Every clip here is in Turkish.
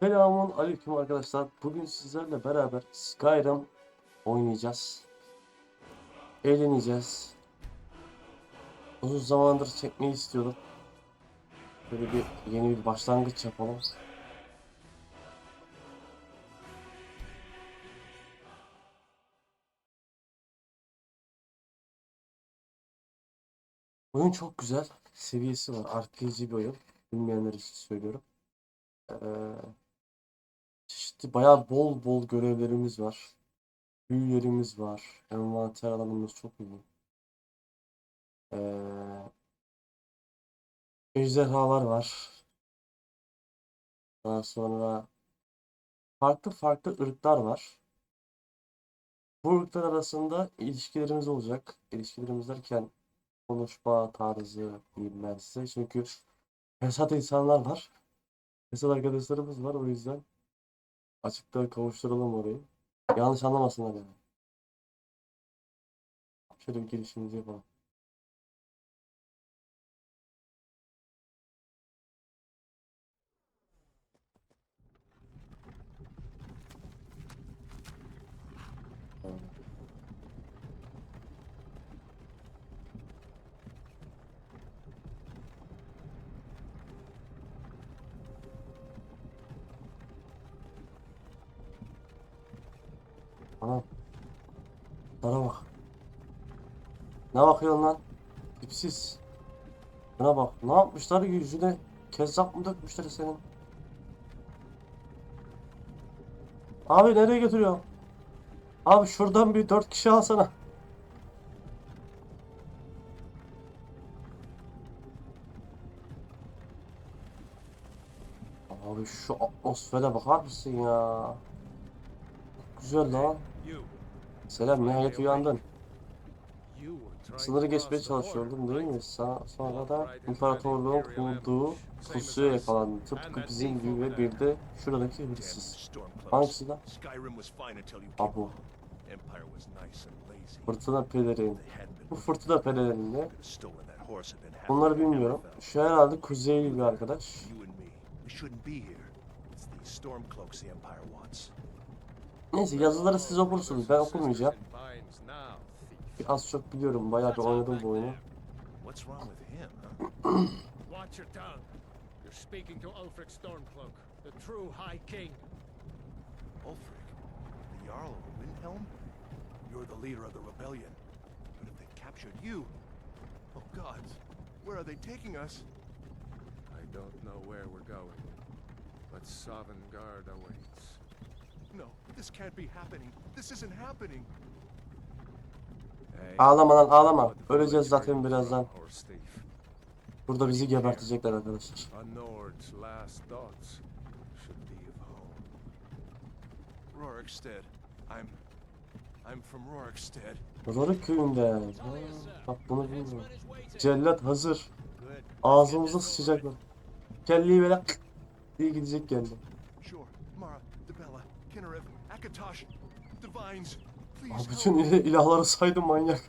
Selamun aleyküm arkadaşlar. Bugün sizlerle beraber Skyrim oynayacağız. Eğleneceğiz. Uzun zamandır çekmeyi istiyordum. Böyle bir yeni bir başlangıç yapalım. Oyun çok güzel. Seviyesi var. RPG bir oyun. Bilmeyenler için söylüyorum. Ee, çeşitli bayağı bol bol görevlerimiz var. Büyülerimiz var. Envanter alanımız çok iyi. Ee, ejderhalar var. Daha sonra farklı farklı ırklar var. Bu ırklar arasında ilişkilerimiz olacak. İlişkilerimiz derken konuşma tarzı diyeyim ben size. Çünkü fesat insanlar var. Fesat arkadaşlarımız var o yüzden açıkta kavuşturalım orayı. Yanlış anlamasınlar yani. Şöyle bir girişimizi yapalım. Anam. Bana bak. Ne bakıyorsun lan? Tipsiz. Buna bak. Ne yapmışlar yüzüne? Kezzap mı dökmüşler senin? Abi nereye götürüyor? Abi şuradan bir dört kişi alsana. Abi şu atmosfere bakar mısın ya? Güzel lan. Selam nihayet uyandın. Sınırı geçmeye çalışıyordum değil mi? Sa- Sonra da imparatorluğun kurduğu pusuya yakalandın. Tıpkı bizim gibi ve bir de şuradaki hırsız. Hangisi lan? Abu. Fırtına pelerin. Bu fırtına pelerinle bunları bilmiyorum. Şu herhalde kuzeyli bir arkadaş. Neyse yazıları siz okursunuz. Ben okumayacağım. Bir az çok biliyorum. Bayağı bir oynadım bu oyunu. What's wrong with him, huh? Watch your tongue. You're speaking to Ulfric Stormcloak, the true High King. Ulfric, the Jarl of Windhelm? You're the leader of the rebellion. But if they captured you... Oh gods, where are they taking us? I don't know where we're going, but Sovngarde awaits. No, this can't be happening. This isn't happening. Ağlama lan ağlama. Öleceğiz zaten birazdan. Burada bizi gebertecekler arkadaşlar. Nord's last thoughts should be of home. Rorikstead. I'm... I'm from Rorikstead. Rorik köyünde. Ha, Bak bunu bilmiyorum. Cellat hazır. Ağzımıza sıçacaklar. Kelleyi böyle diye gidecek geldi. Sure. Mara, Debella, Kinnarev, Akatosh, Divines. Aa, Please bütün il- ilahları saydım manyak.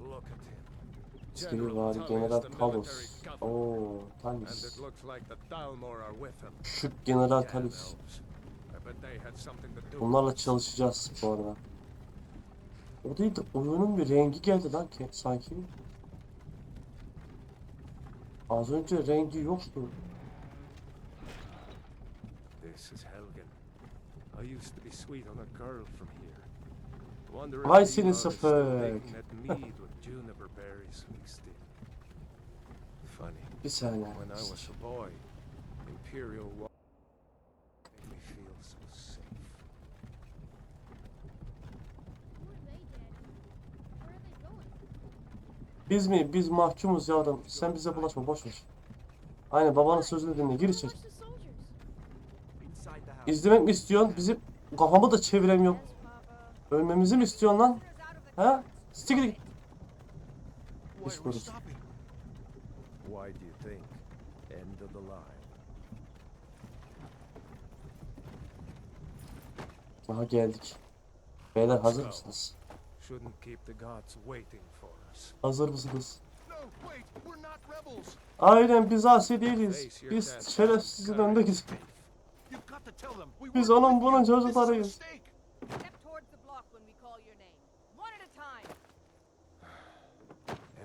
Look at him. İskili General Talos. Oo, Talis. Şık General Talis. Bunlarla çalışacağız bu arada. O değil de oyunun bir rengi geldi lan ki sanki. Az önce rengi yoktu. This is Helgen. I used to be sweet on a girl from here. Wonder Vay still sapık. Bir saniye. When I was a boy, Imperial made me feel so safe. Biz mi? Biz mahkumuz yavrum. Sen bize bulaşma boş ver. Aynen babanın sözünü dinle. Gir içeri. İzlemek mi istiyorsun? Bizim kafamı da çeviremiyorum. Ölmemizi mi istiyorsun lan? Ha? Siktir git. Iş stopping? Why do you think? End of the line. Aha geldik. Beyler hazır mısınız? Hazır mısınız? Aynen biz asi değiliz. Biz şerefsizin önde gidiyoruz. Biz with bunun çocuklarıyız.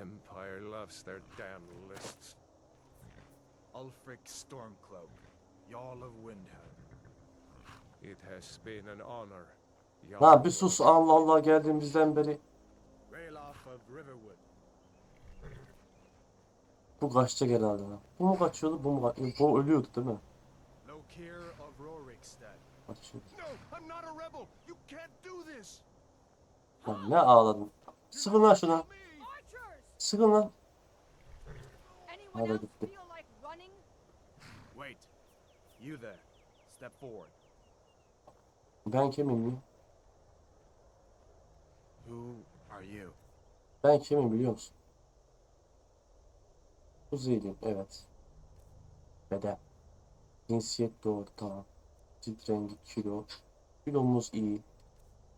Empire loves their damn lists. Ulfric Stormcloak, Jarl of Windhelm. It has been an honor. Lan bir sus Allah Allah geldiğimizden beri. Ralof of Riverwood. Bu kaçacak herhalde lan. Bu mu kaçıyordu bu mu kaçıyordu? Bu ölüyordu değil mi? Lokir of. Kaçıyordu. No, I'm not a rebel. You can't do this. Lan ne ağladın. Sıkın lan şuna. Sıkın lan. Else gitti. feel like running? Wait. You there. Step forward. Ben kimim miyim? Who are you? Ben kimim biliyor musun? Kuzeyliyim evet. Beden. Cinsiyet doğru tamam. Cilt rengi kilo. Kilomuz iyi.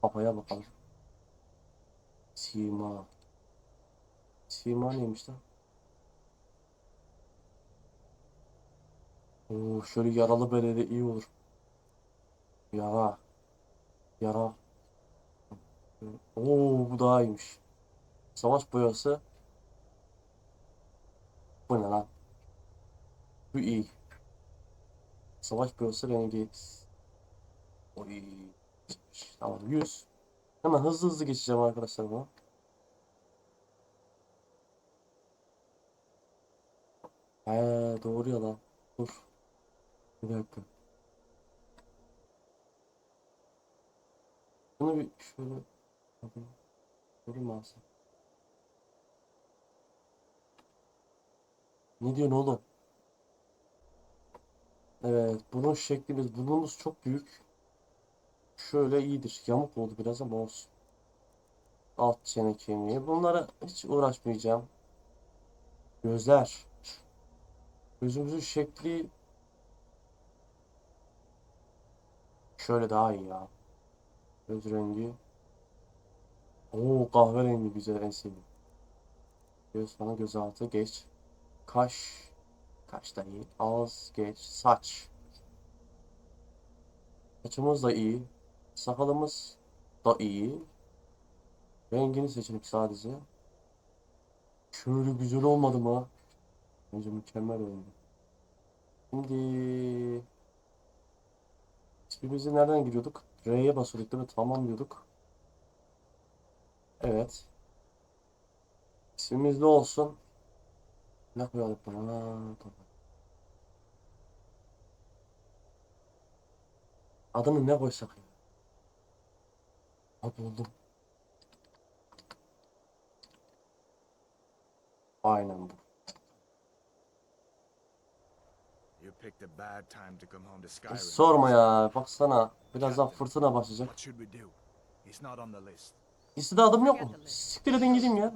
Kafaya bakalım. Sima. Sima neymiş lan? Oo, şöyle yaralı bereli iyi olur. Yara. Yara. Oo bu daha iyiymiş. Savaş boyası. Bu ne lan? Bu iyi. Savaş boyası rengi. Oy. Tamam 100. Hemen hızlı hızlı geçeceğim arkadaşlar bunu. He doğru ya lan. Dur. Bir dakika. Bunu bir şöyle bakayım. Göreyim aslında? Ne diyorsun oğlum? Evet, bunun şeklimiz, burnumuz çok büyük. Şöyle iyidir. Yamuk oldu biraz ama olsun. Alt çene kemiği. Bunlara hiç uğraşmayacağım. Gözler. Gözümüzün şekli şöyle daha iyi ya. Göz rengi. Oo kahverengi güzel en sevdiğim. Göz bana gözaltı geç. Kaş. Kaş da iyi. Ağız geç. Saç. Saçımız da iyi. Sakalımız da iyi. Rengini seçelim sadece. Şöyle güzel olmadı mı? Bence mükemmel oldu. Şimdi ismimizi nereden giriyorduk? R'ye basıyorduk değil mi? Tamam diyorduk. Evet. İsmimiz ne olsun? Ne koyalım buna? Adını ne koysak ya? Ha buldum. Aynen bu. E, sorma ya. Baksana. Birazdan fırtına başlayacak. What should we do? He's not on the list. Listede adım yok mu? Siktir edin gideyim ya.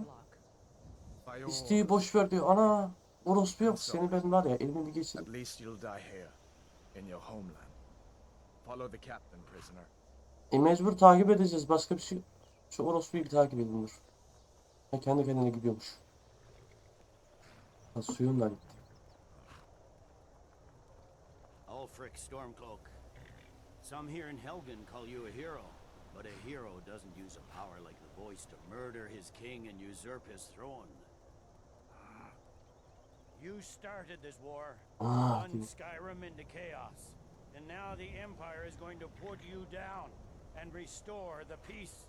Orders, boş ver diyor. Ana. Orospu yok. Seni ben var ya elimi bir geçireyim. At least you'll die here, in your homeland. Follow the captain, prisoner. E mecbur takip edeceğiz. Başka bir şey. Şu orospuyu bir takip edin dur. Ha, kendi kendine gidiyormuş. Ha, suyum da gitti. Ulfric Stormcloak. Some here in Helgen call you a hero, but a hero doesn't use a power like the voice to murder his king and usurp his throne. You started this war, Ah, plunged diyor. Skyrim into chaos, and now the Empire is going to put you down and restore the peace.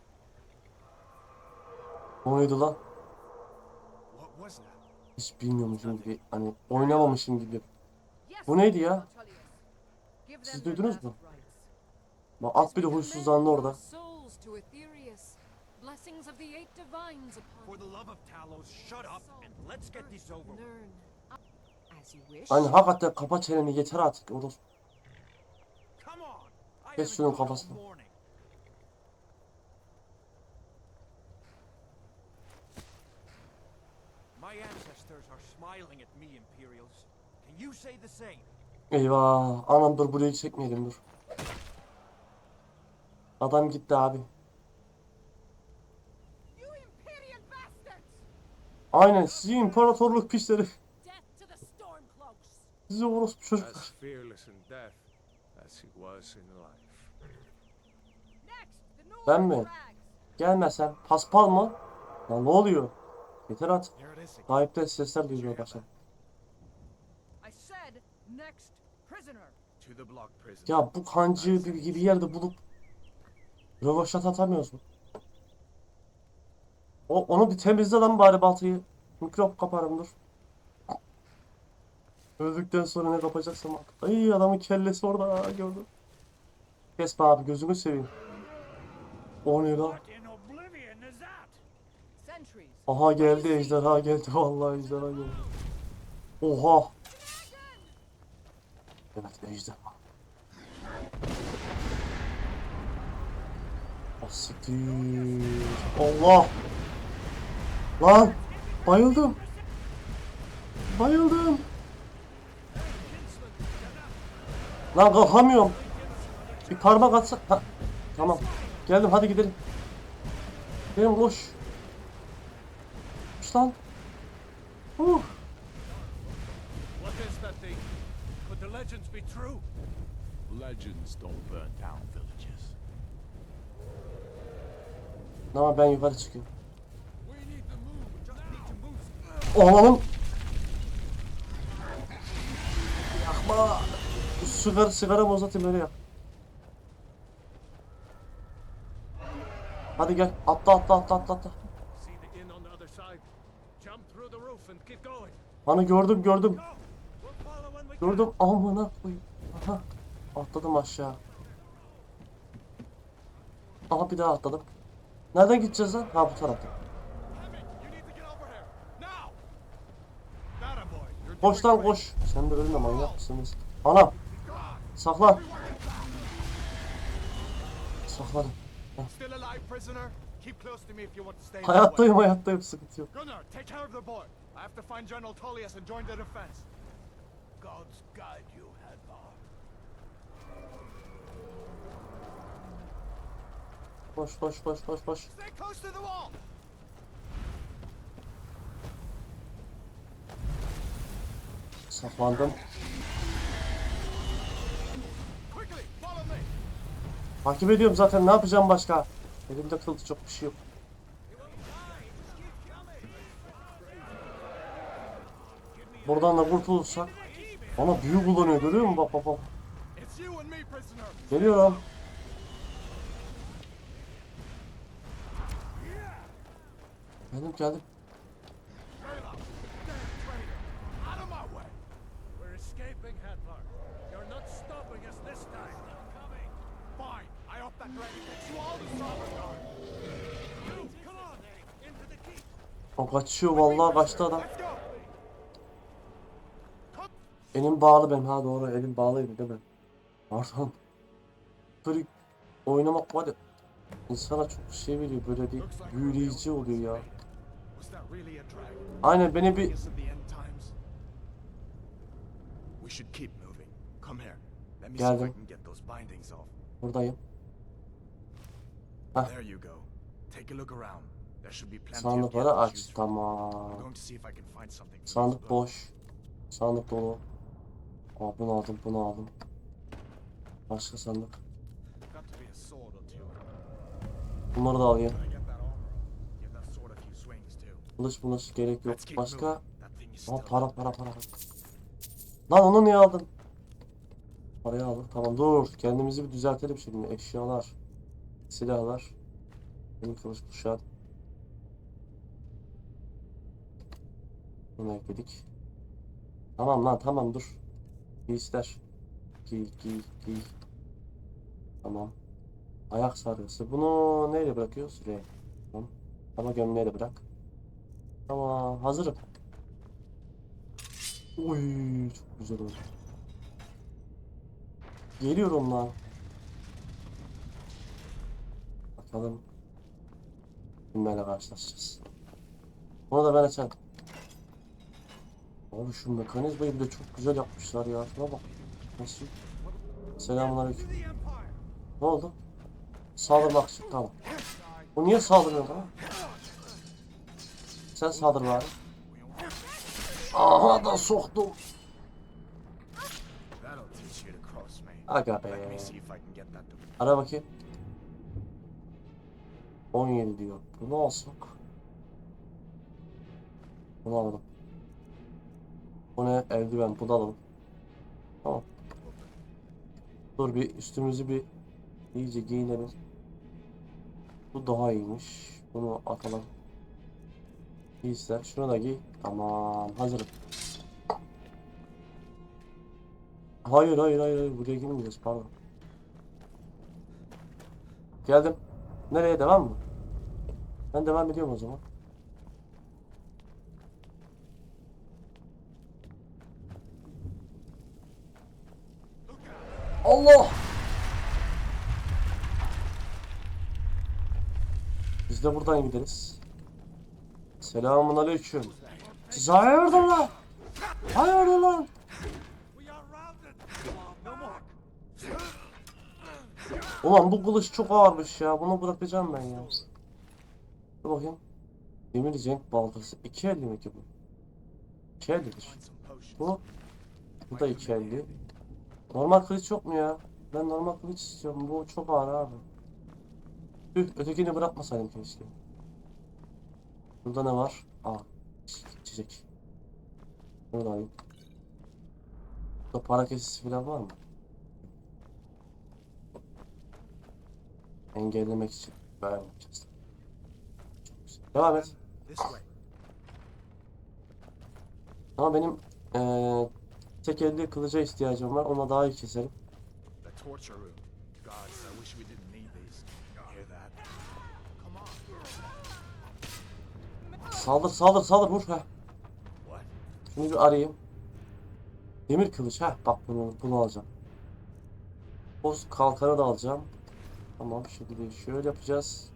O neydi lan? What was that? Hiç bilmiyormuşum gibi. Hani oynamamışım gibi. Bu neydi ya? Siz duydunuz mu? Bak at bir de huysuzlandı orada. Souls to Aetherius. Blessings of the eight divines upon For the love of Talos, shut up and let's get this over with. Hani hakikaten kapa çeneni yeter artık orospu. Come on. I Kes şunun kafasını. morning. My ancestors are smiling at me, Imperials. Can you say the same? Eyvah. Anam dur burayı çekmeyelim dur. Adam gitti abi. You Imperial bastards! Aynen sizi imparatorluk pisleri. Death to the Stormcloaks! Sizi orospu çocuklar. As fearless in death as he was in life. Next, the Nord Ben mi? Gelmesen paspal mı? Lan ne oluyor? Yeter artık. Sahipte sesler duyuyor başladı. Ya bu kancığı gibi, gibi yerde bulup rövaşat atamıyoruz mu? O, onu bir temizle lan bari baltayı. Mikrop kaparım dur. Öldükten sonra ne kapacaksam artık. Ay adamın kellesi orada gördüm. Kes be abi gözümü seveyim. O ne lan? Aha geldi ejderha geldi vallahi ejderha geldi. Oha. Evet ejderha. Asiktir. Allah. Lan. Bayıldım. Bayıldım. Lan kalkamıyorum. Bir parmak atsak. Ha. Tamam. Geldim hadi gidelim. Gidelim koş. Koş lan. Uh. What is that thing? Could the legends be true? Legends don't burn down villages. Ama ben yukarı çıkıyorum. Oğlum. Yakma. Sigara, sigara uzatayım öyle yap. Hadi gel. Atla atla atla atla atla. Hani gördüm gördüm. Gördüm. Amına koyayım. Atladım aşağı. Aha bir daha atladım. Nereden gideceğiz lan? Ha bu tarafta. Koş lan koş. Sen de ölme manyak mısınız? Anam. Saklan. Sakladım. Hayattayım hayattayım sıkıntı yok. Gunnar, take care of the boy. I have to find General Tullius and join the defense. Gods guide you, Hadvar. Koş koş koş koş koş. Stay close to the wall! Saklandım. Takip ediyorum zaten ne yapacağım başka? Elimde kılıç çok bir şey yok. Buradan da kurtulursak. Ana büyü kullanıyor görüyor musun? Bak bak bak. Geliyorum. Geldim geldim. Rayla, damn traitor! Out of my way! We're escaping, Hadvar. You're not stopping us this time. Coming. Fine, I hope that dragon takes you all to Sovngarde. You, come on. Into the keep. O kaçıyor vallahi kaçtı adam. Elim bağlı benim ha doğru elim bağlıydı değil mi? Pardon. Böyle oynamak var ya insana çok şey veriyor böyle bir büyüleyici oluyor ya. Aynen beni bir Geldim. buradayım. Hah. There you go. Take a look around. There should be plenty of Sandıkları aç. Tamam. Sandık boş. Sandık dolu. Aa bunu aldım, bunu aldım. Başka sandık. Bunları da alayım. Kılıç mılıç gerek yok. Başka? Aa para para para. Lan onu niye aldın? Parayı aldım. Tamam dur. Kendimizi bir düzeltelim şimdi. Eşyalar. Silahlar. Benim kılıç kuşağı. Bunu ekledik. Tamam lan tamam dur. Giysiler. Giy giy giy. Tamam. Ayak sargısı. Bunu neyle bırakıyoruz? R. Tamam. Ama gömleği de bırak. Tamam hazırım. Oy çok güzel oldu. Geliyorum lan. Bakalım. Kimlerle karşılaşacağız. Onu da ben açarım. Abi şu mekanizmayı bir de çok güzel yapmışlar ya. Şuna bak. Nasıl? Selamünaleyküm. Ne oldu? Saldırmak için tamam. Bu niye saldırıyor bana? Sen saldır bari. Aha da soktum. Aga be. Ara bakayım. 17 diyor. Bunu alsak. Bunu alalım. Bu ne? Eldiven. Bunu alalım. Tamam. Dur bir üstümüzü bir iyice giyinelim. Bu daha iyiymiş. Bunu atalım. Giysiler. Şunu da giy. Tamam. Hazırım. Hayır hayır. hayır. Buraya girmeyeceğiz. Pardon. Geldim. Nereye devam mı? Ben devam ediyorum o zaman. Allah! Biz de buradan gideriz. Selamun aleyküm. Siz hayırdır lan? Hayırdır lan? Ulan bu kılıç çok ağırmış ya. Bunu bırakacağım ben ya. Dur bakayım. Demir cenk baltası. 2.50 mi ki bu? 2.50'dir. find some potions. Bu. Bu da 2.50. Normal kılıç yok mu ya? Ben normal kılıç istiyorum. Bu çok ağır abi. Tüh ötekini bırakmasaydım keşke. Burada ne var? Aa. içecek. Bunu da. Burada para kesesi falan var mı? Engellemek için güzel. Devam et. Ama benim eee tek elde kılıca ihtiyacım var. Ona daha iyi keserim. Saldır saldır saldır vur ha. Şunu bir arayayım. Demir kılıç ha. Bak bunu bunu alacağım. Boz kalkanı da alacağım. Tamam şimdi bir şöyle yapacağız.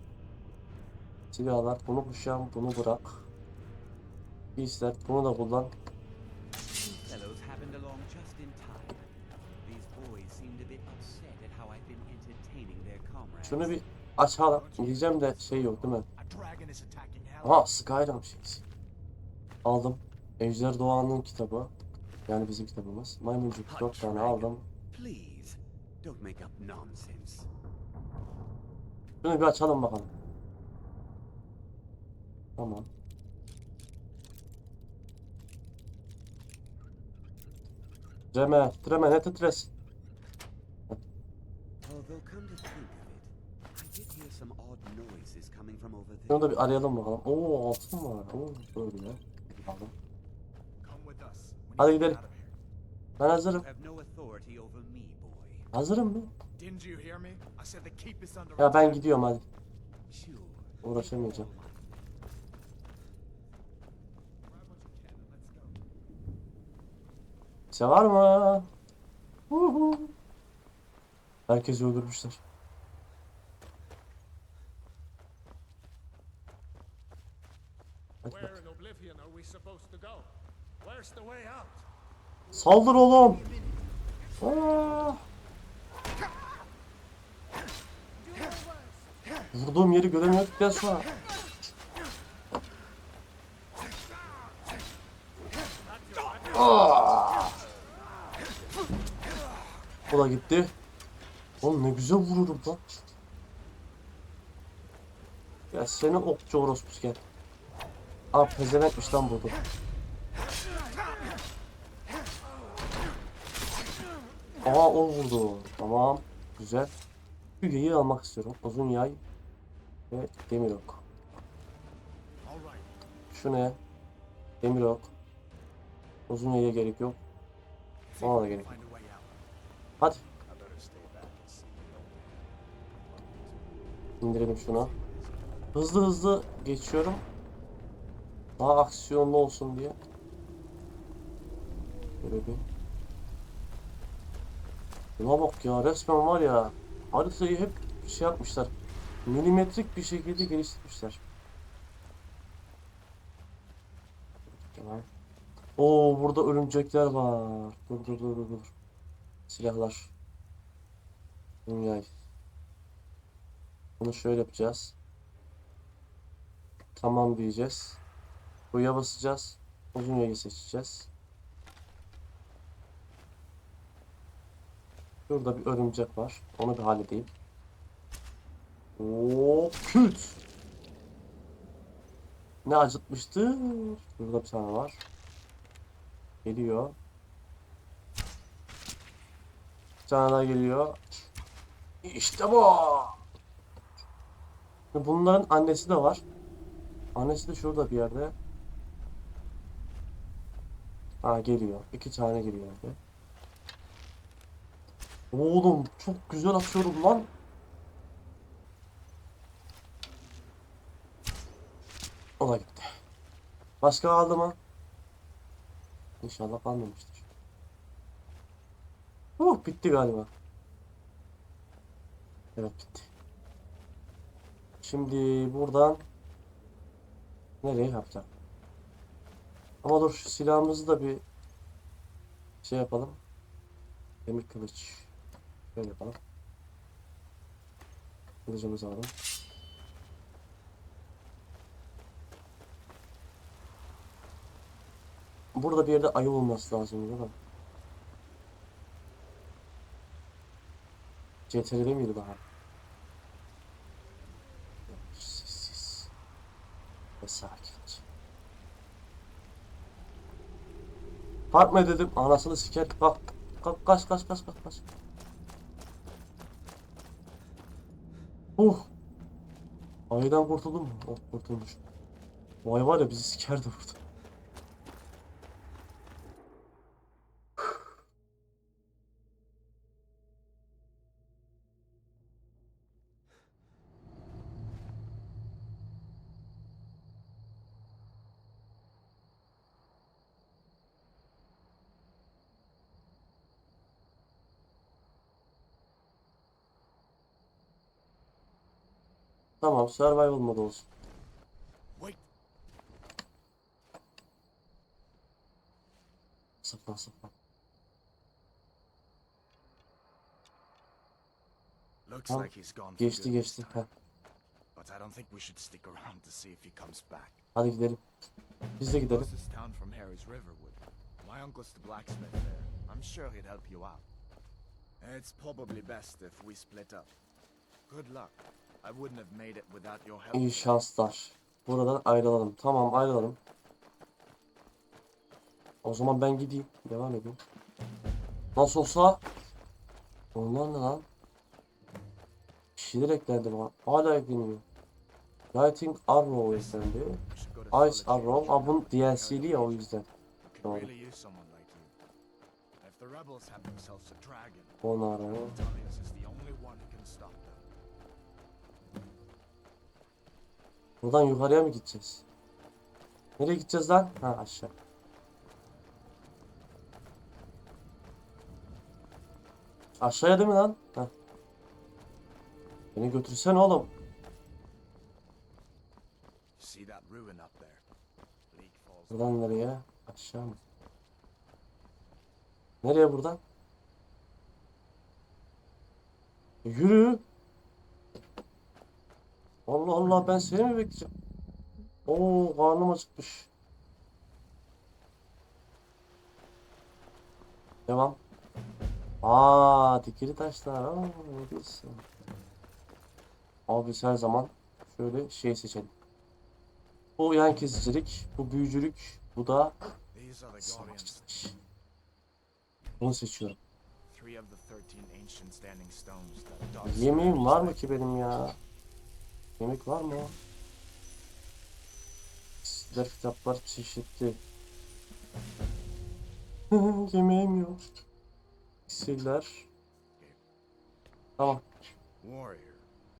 Silahlar bunu kuşan bunu bırak. Giysiler bunu da kullan. Şunu bir açalım. Diyeceğim de şey yok değil mi? Aha Skyrim şeysi. Aldım. Ejder Doğan'ın kitabı. Yani bizim kitabımız. Maymuncuk 4 tane aldım. Please, don't make up nonsense. Şunu bir açalım bakalım. Tamam. Titreme, titreme, ne over Şunu da bir arayalım bakalım. Oo altın var. Oo böyle. Aldım. Hadi gidelim. Ben hazırım. Hazırım mı? Ya ben gidiyorum hadi. Uğraşamayacağım. Kimse var mı? Huhu. Herkesi öldürmüşler. Hadi bak. Where in Oblivion are we supposed to go? Where's the way out? Saldır oğlum. Aa! Vurduğum yeri göremiyorduktan sonra. Aa! O da gitti. Oğlum ne güzel vururum lan. Ya seni okçu orospu gel. Aa pezevenkmiş lan bu da. Aa o vurdu. Tamam. Güzel. Şu yayı almak istiyorum. Uzun yay ve demir ok. Şu ne? Demir ok. Uzun yaya gerek yok. Ona da gerek yok. Hadi indirelim şunu. Hızlı hızlı geçiyorum. Daha aksiyonlu olsun diye. Böyle bir. Buna bak ya resmen var ya. Haritayı hep şey yapmışlar. Milimetrik bir şekilde geliştirmişler. Tamam. Oo burada örümcekler var. Dur dur dur dur. dur. Silahlar. Yay. Bunu şöyle yapacağız. Tamam diyeceğiz. Buraya basacağız. Uzun yayı seçeceğiz. Şurada bir örümcek var. Onu bir halledeyim. Oo, küt. Ne acıtmıştı? Burada bir tane var. Geliyor. Bir tane daha geliyor. İşte bu. Bunların annesi de var. Annesi de şurada bir yerde. Ha geliyor. İki tane geliyor. Oğlum çok güzel atıyorum lan. O da gitti. Başka kaldı mı? İnşallah kalmamıştır. Uh bitti galiba. Evet bitti. Şimdi buradan nereye yapacağım? Ama dur şu silahımızı da bir şey yapalım. Demir kılıç. Şöyle yapalım. Kılıcımızı alalım. Burada bir yerde ayı olması lazım değil mi? CTR'de miydi daha? Sessiz. Ve sakince. Bakma dedim. Anasını siker. Kalk. Kalk kaç kaç kaç kaç kaç. Uh. Ayıdan kurtuldum mu? Oh kurtulmuş. Ayı var ya bizi sikerdi burada. Tamam survival modu olsun. Wait, Sıfır sıfır. Looks Tamam. like he's gone for Geçti this geçti. Heh. But I don't think we should stick around to see if he comes back. Hadi gidelim. Biz de gidelim. Closest town from here is Riverwood. My uncle's the blacksmith there. I'm sure he'd help you out. It's probably best if we split up. Good luck. İyi şanslar. Buradan ayrılalım. Tamam ayrılalım. O zaman ben gideyim. Devam edeyim. Nasıl olsa Onlar ne lan? Bir şeyler eklendi bana. Hala ekleniyor. Lighting Arrow eklendi. Ice Arrow. Aa bunun. DLC'li ya o yüzden. Doğru. really Buradan yukarıya mı gideceğiz? Nereye gideceğiz lan? Ha aşağı. Aşağıya değil mi lan? Ha. Beni götürsene oğlum. Buradan nereye? Aşağı mı? Nereye buradan? Yürü. Allah Allah ben seni mi bekleyeceğim? Oo karnım acıkmış. Devam. Aa dikili taşlar. Aa, ne diyorsun? Abi her zaman şöyle şey seçelim. Bu yan kesicilik, bu büyücülük, bu da savaşçılık. Bunu seçiyorum. three of the 13 ancient standing stones that Dog Yemeğim var mı ki benim ya? Yemek var mı? Sizler kitaplar çeşitli. Yemeğim yok. İksirler. Tamam. Warrior,